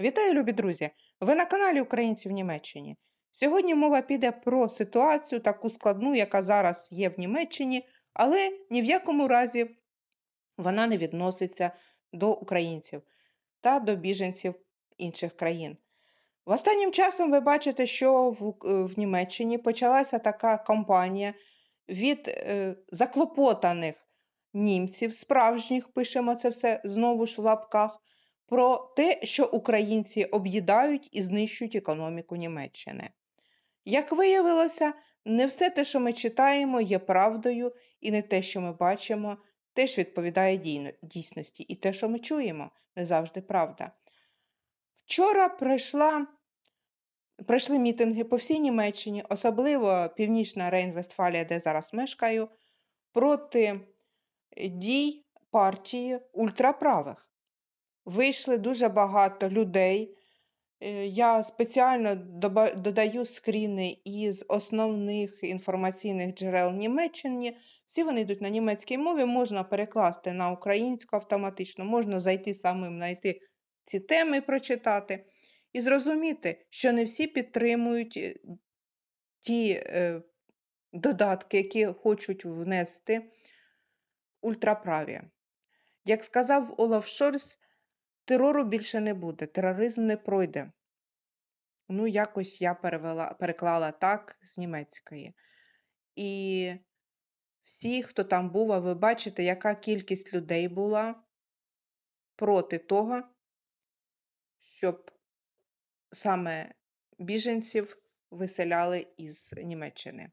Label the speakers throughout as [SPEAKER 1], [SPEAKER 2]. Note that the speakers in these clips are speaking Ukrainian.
[SPEAKER 1] Вітаю, любі друзі! Ви на каналі Українці в Німеччині. Сьогодні мова піде про ситуацію таку складну, яка зараз є в Німеччині, але ні в якому разі вона не відноситься до українців та до біженців інших країн. В останнім часом ви бачите, що в, е, в Німеччині почалася така кампанія від е, заклопотаних німців, справжніх, пишемо це все знову ж в лапках, про те, що українці об'їдають і знищують економіку Німеччини. Як виявилося, не все те, що ми читаємо, є правдою, і не те, що ми бачимо, теж відповідає дійсності. І те, що ми чуємо, не завжди правда. Вчора пройшла, пройшли мітинги по всій Німеччині, особливо Північна Рейн-Вестфалія, де зараз мешкаю, проти дій партії ультраправих. Вийшли дуже багато людей. Е, Я спеціально додаю скріни із основних інформаційних джерел Німеччини. Всі вони йдуть на німецькій мові, можна перекласти на українську автоматично, можна зайти самим, знайти ці теми прочитати. І зрозуміти, що не всі підтримують е, ті е, додатки, які хочуть внести ультраправі. Як сказав Олаф Шольц, терору більше не буде, тероризм не пройде. Ну, якось я перевела, переклала так з німецької. І всі, хто там був, а ви бачите, яка кількість людей була проти того, щоб саме біженців виселяли із Німеччини.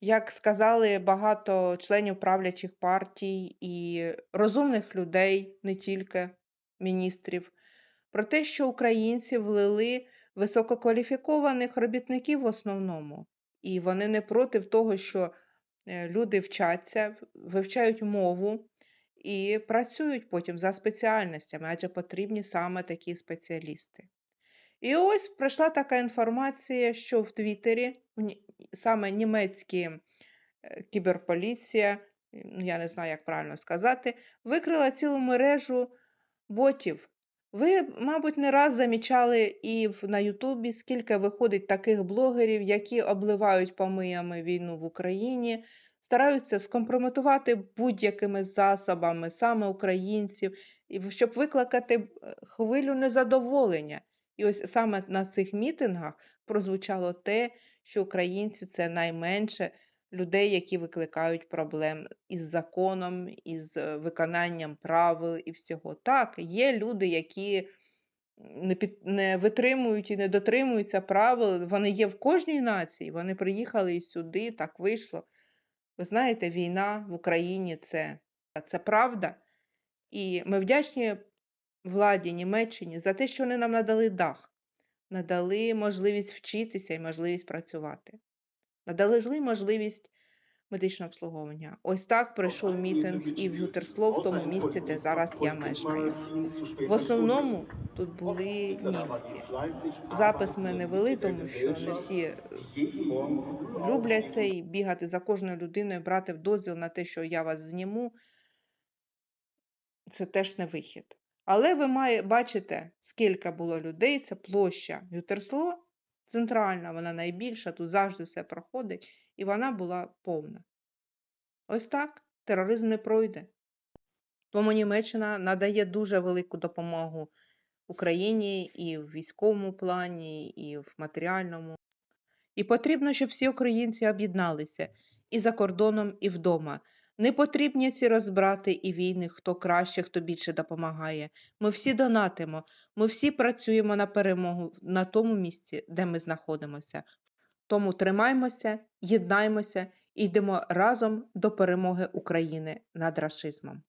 [SPEAKER 1] Як сказали багато членів правлячих партій і розумних людей, не тільки міністрів, про те, що українці влили висококваліфікованих робітників в основному, і вони не проти того, що е, люди вчаться, вивчають мову і працюють потім за спеціальностями, адже потрібні саме такі спеціалісти. І ось пройшла така інформація, що в Твіттері саме німецькі е, кіберполіція, я не знаю, як правильно сказати, викрила цілу мережу ботів. Ви, мабуть, не раз замічали і на Ютубі, скільки виходить таких блогерів, які обливають помиями війну в Україні, стараються скомпрометувати будь-якими засобами саме українців, щоб викликати е, хвилю незадоволення. І ось саме на цих мітингах прозвучало те, що українці це найменше людей, які викликають проблем із законом, із е, виконанням правил і всього. Так, є люди, які не, під, не витримують і не дотримуються правил. Вони є в кожній нації. Вони приїхали і сюди, так вийшло. Ви знаєте, війна в Україні це, це правда. І ми вдячні владі Німеччині за те, що вони нам надали дах, надали можливість вчитися і можливість працювати, надали ж можливість медичного обслуговування. Ось так пройшов мітинг і в Гютерсло, в тому місці, де зараз я мешкаю. В основному тут були німці. Запис ми не вели, тому що не всі люблять це і бігати за кожною людиною, брати в дозвіл на те, що я вас зніму. Це теж не вихід. Але ви має, бачите, скільки було людей, це площа Гютерсло, центральна, вона найбільша, тут завжди все проходить, і вона була повна. Ось так тероризм не пройде. Тому Німеччина надає дуже велику допомогу Україні і в військовому плані, і в матеріальному. І потрібно, щоб всі українці об'єдналися і за кордоном, і вдома. Не потрібні ці розбрати і війни, хто краще, хто більше допомагає. Ми всі донатимо, ми всі працюємо на перемогу на тому місці, де ми знаходимося. Тому тримаймося, єднаймося і йдемо разом до перемоги України над рашизмом.